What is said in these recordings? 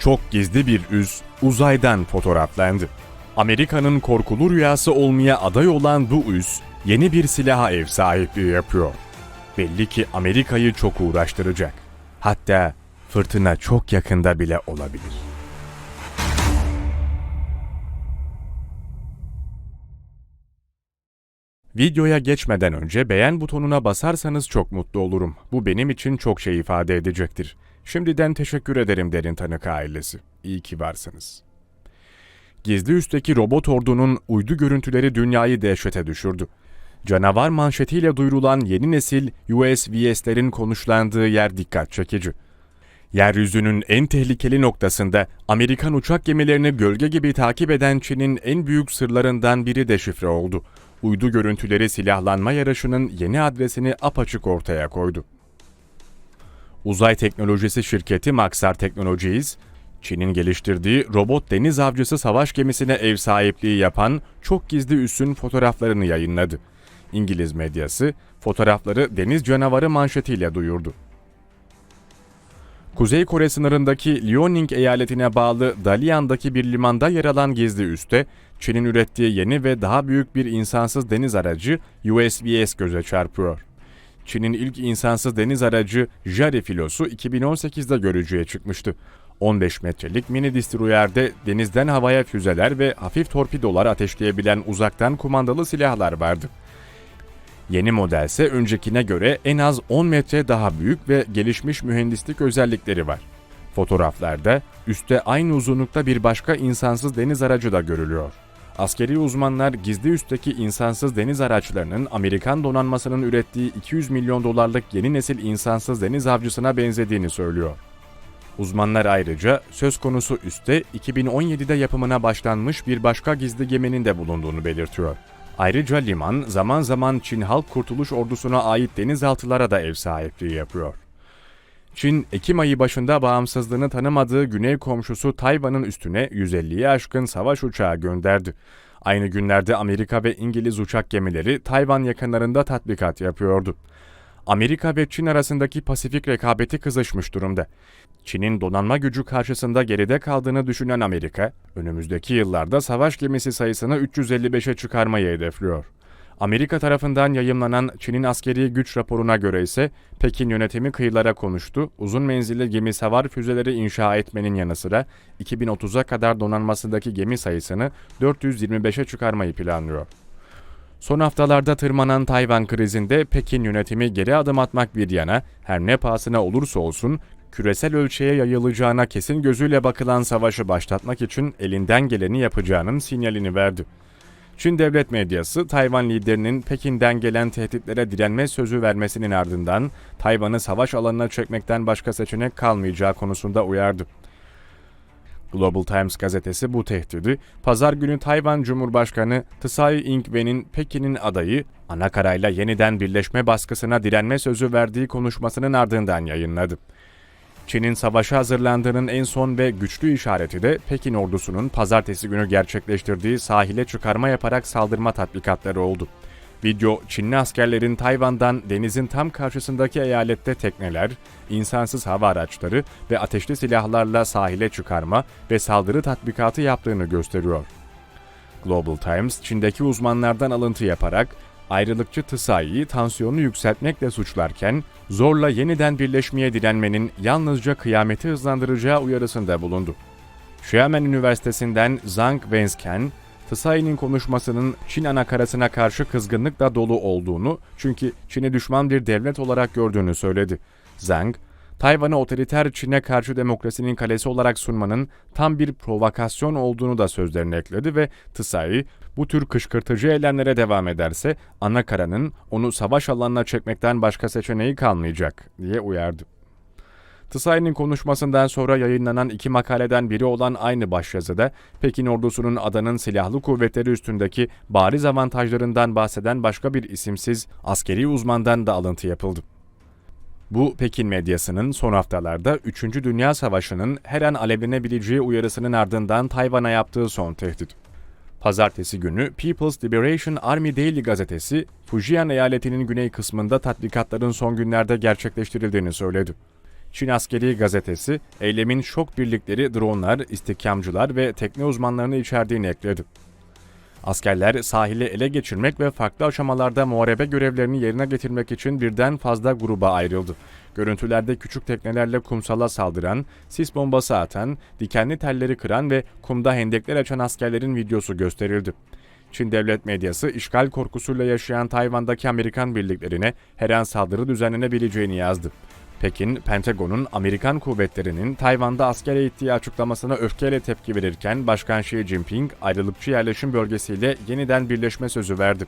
Çok gizli bir üs uzaydan fotoğraflandı. Amerika'nın korkulu rüyası olmaya aday olan bu üs yeni bir silaha ev sahipliği yapıyor. Belli ki Amerika'yı çok uğraştıracak. Hatta fırtına çok yakında bile olabilir. Videoya geçmeden önce beğen butonuna basarsanız çok mutlu olurum. Bu benim için çok şey ifade edecektir. Şimdiden teşekkür ederim Derin Tanık ailesi. İyi ki varsınız. Gizli üstteki robot ordunun uydu görüntüleri dünyayı dehşete düşürdü. Canavar manşetiyle duyurulan yeni nesil USVS'lerin konuşlandığı yer dikkat çekici. Yeryüzünün en tehlikeli noktasında Amerikan uçak gemilerini gölge gibi takip eden Çin'in en büyük sırlarından biri deşifre oldu. Uydu görüntüleri silahlanma yarışının yeni adresini apaçık ortaya koydu. Uzay teknolojisi şirketi Maxar Technologies, Çin'in geliştirdiği robot deniz avcısı savaş gemisine ev sahipliği yapan çok gizli üssün fotoğraflarını yayınladı. İngiliz medyası fotoğrafları deniz canavarı manşetiyle duyurdu. Kuzey Kore sınırındaki Liaoning eyaletine bağlı Dalian'daki bir limanda yer alan gizli üste, Çin'in ürettiği yeni ve daha büyük bir insansız deniz aracı USVS göze çarpıyor. Çin'in ilk insansız deniz aracı Jari filosu 2018'de görücüye çıkmıştı. 15 metrelik mini destroyerde denizden havaya füzeler ve hafif torpidolar ateşleyebilen uzaktan kumandalı silahlar vardı. Yeni model ise öncekine göre en az 10 metre daha büyük ve gelişmiş mühendislik özellikleri var. Fotoğraflarda üstte aynı uzunlukta bir başka insansız deniz aracı da görülüyor. Askeri uzmanlar gizli üstteki insansız deniz araçlarının Amerikan donanmasının ürettiği 200 milyon dolarlık yeni nesil insansız deniz avcısına benzediğini söylüyor. Uzmanlar ayrıca söz konusu üste 2017'de yapımına başlanmış bir başka gizli geminin de bulunduğunu belirtiyor. Ayrıca liman zaman zaman Çin Halk Kurtuluş Ordusu'na ait denizaltılara da ev sahipliği yapıyor. Çin, Ekim ayı başında bağımsızlığını tanımadığı güney komşusu Tayvan'ın üstüne 150'ye aşkın savaş uçağı gönderdi. Aynı günlerde Amerika ve İngiliz uçak gemileri Tayvan yakınlarında tatbikat yapıyordu. Amerika ve Çin arasındaki Pasifik rekabeti kızışmış durumda. Çin'in donanma gücü karşısında geride kaldığını düşünen Amerika, önümüzdeki yıllarda savaş gemisi sayısını 355'e çıkarmayı hedefliyor. Amerika tarafından yayımlanan Çin'in askeri güç raporuna göre ise Pekin yönetimi kıyılara konuştu, uzun menzilli gemi savar füzeleri inşa etmenin yanı sıra 2030'a kadar donanmasındaki gemi sayısını 425'e çıkarmayı planlıyor. Son haftalarda tırmanan Tayvan krizinde Pekin yönetimi geri adım atmak bir yana her ne pahasına olursa olsun küresel ölçeğe yayılacağına kesin gözüyle bakılan savaşı başlatmak için elinden geleni yapacağının sinyalini verdi. Çin devlet medyası Tayvan liderinin Pekin'den gelen tehditlere direnme sözü vermesinin ardından Tayvan'ı savaş alanına çekmekten başka seçenek kalmayacağı konusunda uyardı. Global Times gazetesi bu tehdidi, pazar günü Tayvan Cumhurbaşkanı Tsai Ing-wen'in Pekin'in adayı, anakarayla yeniden birleşme baskısına direnme sözü verdiği konuşmasının ardından yayınladı. Çin'in savaşa hazırlandığının en son ve güçlü işareti de Pekin ordusunun pazartesi günü gerçekleştirdiği sahile çıkarma yaparak saldırma tatbikatları oldu. Video, Çinli askerlerin Tayvan'dan denizin tam karşısındaki eyalette tekneler, insansız hava araçları ve ateşli silahlarla sahile çıkarma ve saldırı tatbikatı yaptığını gösteriyor. Global Times, Çin'deki uzmanlardan alıntı yaparak, ayrılıkçı Tsai'yi tansiyonu yükseltmekle suçlarken, zorla yeniden birleşmeye direnmenin yalnızca kıyameti hızlandıracağı uyarısında bulundu. Xiamen Üniversitesi'nden Zhang Wensken, Tsai'nin konuşmasının Çin anakarasına karşı kızgınlıkla dolu olduğunu çünkü Çin'i düşman bir devlet olarak gördüğünü söyledi. Zhang, Tayvan'ı otoriter Çin'e karşı demokrasinin kalesi olarak sunmanın tam bir provokasyon olduğunu da sözlerine ekledi ve Tsai, bu tür kışkırtıcı eylemlere devam ederse Anakara'nın onu savaş alanına çekmekten başka seçeneği kalmayacak diye uyardı. Tsai'nin konuşmasından sonra yayınlanan iki makaleden biri olan aynı başyazıda Pekin ordusunun adanın silahlı kuvvetleri üstündeki bariz avantajlarından bahseden başka bir isimsiz askeri uzmandan da alıntı yapıldı. Bu Pekin medyasının son haftalarda 3. Dünya Savaşı'nın her an alevlenebileceği uyarısının ardından Tayvan'a yaptığı son tehdit. Pazartesi günü People's Liberation Army Daily gazetesi, Fujian eyaletinin güney kısmında tatbikatların son günlerde gerçekleştirildiğini söyledi. Çin Askeri Gazetesi, eylemin şok birlikleri, dronlar, istihkamcılar ve tekne uzmanlarını içerdiğini ekledi. Askerler sahili ele geçirmek ve farklı aşamalarda muharebe görevlerini yerine getirmek için birden fazla gruba ayrıldı. Görüntülerde küçük teknelerle kumsala saldıran, sis bombası atan, dikenli telleri kıran ve kumda hendekler açan askerlerin videosu gösterildi. Çin devlet medyası işgal korkusuyla yaşayan Tayvan'daki Amerikan birliklerine her an saldırı düzenlenebileceğini yazdı. Pekin, Pentagon'un Amerikan kuvvetlerinin Tayvan'da asker eğittiği açıklamasına öfkeyle tepki verirken Başkan Xi Jinping ayrılıkçı yerleşim bölgesiyle yeniden birleşme sözü verdi.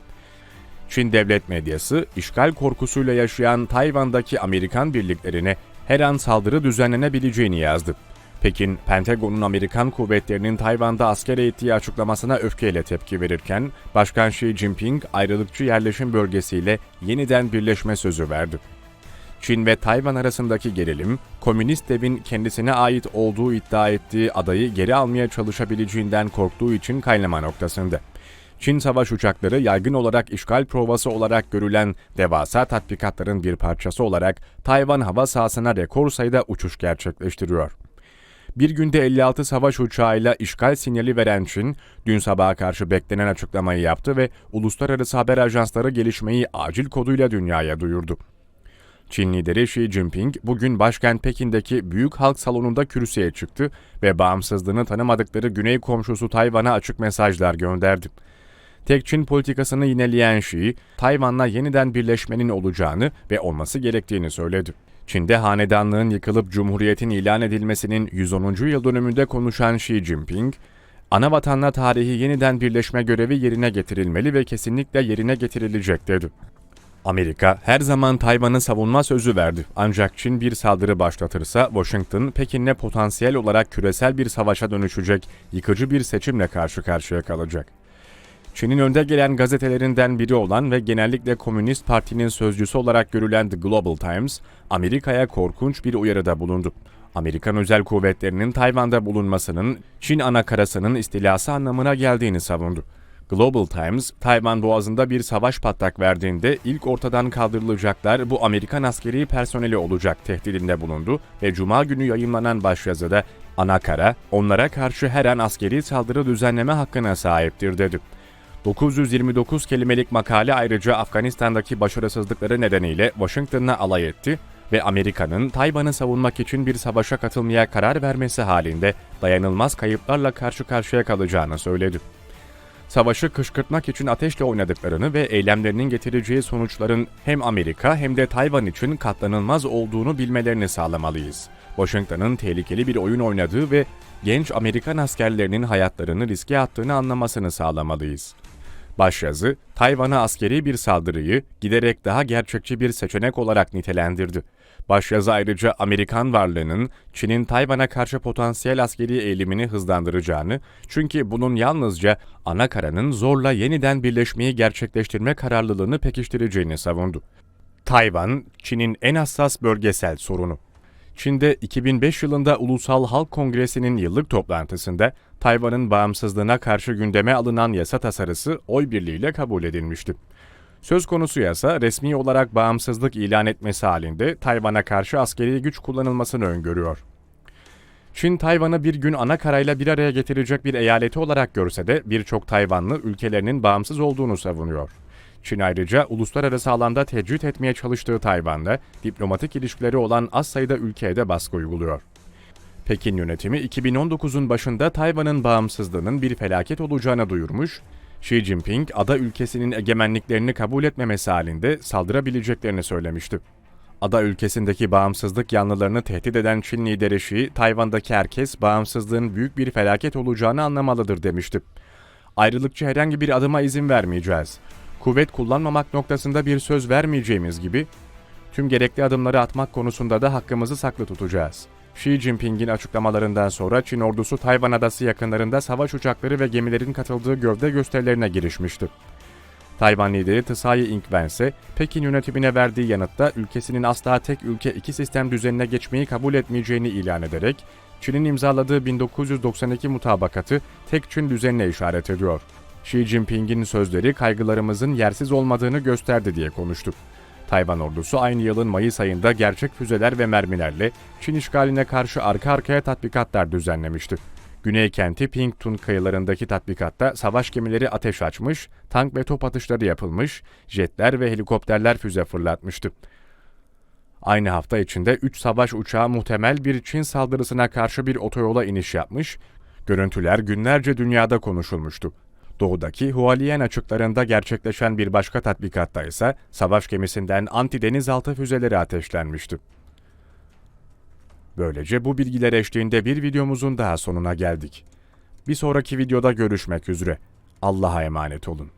Çin devlet medyası, işgal korkusuyla yaşayan Tayvan'daki Amerikan birliklerine her an saldırı düzenlenebileceğini yazdı. Pekin, Pentagon'un Amerikan kuvvetlerinin Tayvan'da asker eğittiği açıklamasına öfkeyle tepki verirken, Başkan Xi Jinping ayrılıkçı yerleşim bölgesiyle yeniden birleşme sözü verdi. Çin ve Tayvan arasındaki gerilim, komünist devin kendisine ait olduğu iddia ettiği adayı geri almaya çalışabileceğinden korktuğu için kaynama noktasında. Çin savaş uçakları yaygın olarak işgal provası olarak görülen devasa tatbikatların bir parçası olarak Tayvan hava sahasına rekor sayıda uçuş gerçekleştiriyor. Bir günde 56 savaş uçağıyla işgal sinyali veren Çin, dün sabaha karşı beklenen açıklamayı yaptı ve uluslararası haber ajansları gelişmeyi acil koduyla dünyaya duyurdu. Çin lideri Xi Jinping bugün başkent Pekin'deki Büyük Halk Salonu'nda kürsüye çıktı ve bağımsızlığını tanımadıkları güney komşusu Tayvan'a açık mesajlar gönderdi. Tek Çin politikasını yineleyen Xi, Tayvan'la yeniden birleşmenin olacağını ve olması gerektiğini söyledi. Çin'de hanedanlığın yıkılıp cumhuriyetin ilan edilmesinin 110. yıl dönümünde konuşan Xi Jinping, ana vatanla tarihi yeniden birleşme görevi yerine getirilmeli ve kesinlikle yerine getirilecek dedi. Amerika her zaman Tayvan'ı savunma sözü verdi. Ancak Çin bir saldırı başlatırsa Washington, Pekin'le potansiyel olarak küresel bir savaşa dönüşecek yıkıcı bir seçimle karşı karşıya kalacak. Çin'in önde gelen gazetelerinden biri olan ve genellikle Komünist Parti'nin sözcüsü olarak görülen The Global Times, Amerika'ya korkunç bir uyarıda bulundu. Amerikan özel kuvvetlerinin Tayvan'da bulunmasının Çin anakarasının istilası anlamına geldiğini savundu. Global Times, Tayvan boğazında bir savaş patlak verdiğinde ilk ortadan kaldırılacaklar bu Amerikan askeri personeli olacak tehdidinde bulundu ve Cuma günü yayımlanan başyazıda Anakara, onlara karşı her an askeri saldırı düzenleme hakkına sahiptir dedi. 929 kelimelik makale ayrıca Afganistan'daki başarısızlıkları nedeniyle Washington'la alay etti ve Amerika'nın Tayvan'ı savunmak için bir savaşa katılmaya karar vermesi halinde dayanılmaz kayıplarla karşı karşıya kalacağını söyledi. Savaşı kışkırtmak için ateşle oynadıklarını ve eylemlerinin getireceği sonuçların hem Amerika hem de Tayvan için katlanılmaz olduğunu bilmelerini sağlamalıyız. Washington'ın tehlikeli bir oyun oynadığı ve genç Amerikan askerlerinin hayatlarını riske attığını anlamasını sağlamalıyız. Başyazı, Tayvan'a askeri bir saldırıyı giderek daha gerçekçi bir seçenek olarak nitelendirdi. Başyazı ayrıca Amerikan varlığının Çin'in Tayvan'a karşı potansiyel askeri eğilimini hızlandıracağını, çünkü bunun yalnızca ana karanın zorla yeniden birleşmeyi gerçekleştirme kararlılığını pekiştireceğini savundu. Tayvan, Çin'in en hassas bölgesel sorunu. Çin'de 2005 yılında Ulusal Halk Kongresi'nin yıllık toplantısında Tayvan'ın bağımsızlığına karşı gündeme alınan yasa tasarısı oy birliğiyle kabul edilmişti. Söz konusu yasa resmi olarak bağımsızlık ilan etmesi halinde Tayvan'a karşı askeri güç kullanılmasını öngörüyor. Çin, Tayvan'ı bir gün ana karayla bir araya getirecek bir eyaleti olarak görse de birçok Tayvanlı ülkelerinin bağımsız olduğunu savunuyor. Çin ayrıca uluslararası alanda tecrit etmeye çalıştığı Tayvan'da diplomatik ilişkileri olan az sayıda ülkeye de baskı uyguluyor. Pekin yönetimi 2019'un başında Tayvan'ın bağımsızlığının bir felaket olacağını duyurmuş, Xi Jinping ada ülkesinin egemenliklerini kabul etmemesi halinde saldırabileceklerini söylemişti. Ada ülkesindeki bağımsızlık yanlılarını tehdit eden Çin lideri Xi, Tayvan'daki herkes bağımsızlığın büyük bir felaket olacağını anlamalıdır demişti. Ayrılıkçı herhangi bir adıma izin vermeyeceğiz. Kuvvet kullanmamak noktasında bir söz vermeyeceğimiz gibi, tüm gerekli adımları atmak konusunda da hakkımızı saklı tutacağız. Xi Jinping'in açıklamalarından sonra Çin ordusu Tayvan adası yakınlarında savaş uçakları ve gemilerin katıldığı gövde gösterilerine girişmişti. Tayvan lideri Tsai Ing-wen ise Pekin yönetimine verdiği yanıtta ülkesinin asla tek ülke iki sistem düzenine geçmeyi kabul etmeyeceğini ilan ederek Çin'in imzaladığı 1992 mutabakatı tek Çin düzenine işaret ediyor. Xi Jinping'in sözleri kaygılarımızın yersiz olmadığını gösterdi diye konuştu. Tayvan ordusu aynı yılın Mayıs ayında gerçek füzeler ve mermilerle Çin işgaline karşı arka arkaya tatbikatlar düzenlemişti. Güney kenti Pingtun kıyılarındaki tatbikatta savaş gemileri ateş açmış, tank ve top atışları yapılmış, jetler ve helikopterler füze fırlatmıştı. Aynı hafta içinde 3 savaş uçağı muhtemel bir Çin saldırısına karşı bir otoyola iniş yapmış, görüntüler günlerce dünyada konuşulmuştu. Doğudaki Hualien açıklarında gerçekleşen bir başka tatbikatta ise savaş gemisinden anti-denizaltı füzeleri ateşlenmişti. Böylece bu bilgiler eşliğinde bir videomuzun daha sonuna geldik. Bir sonraki videoda görüşmek üzere. Allah'a emanet olun.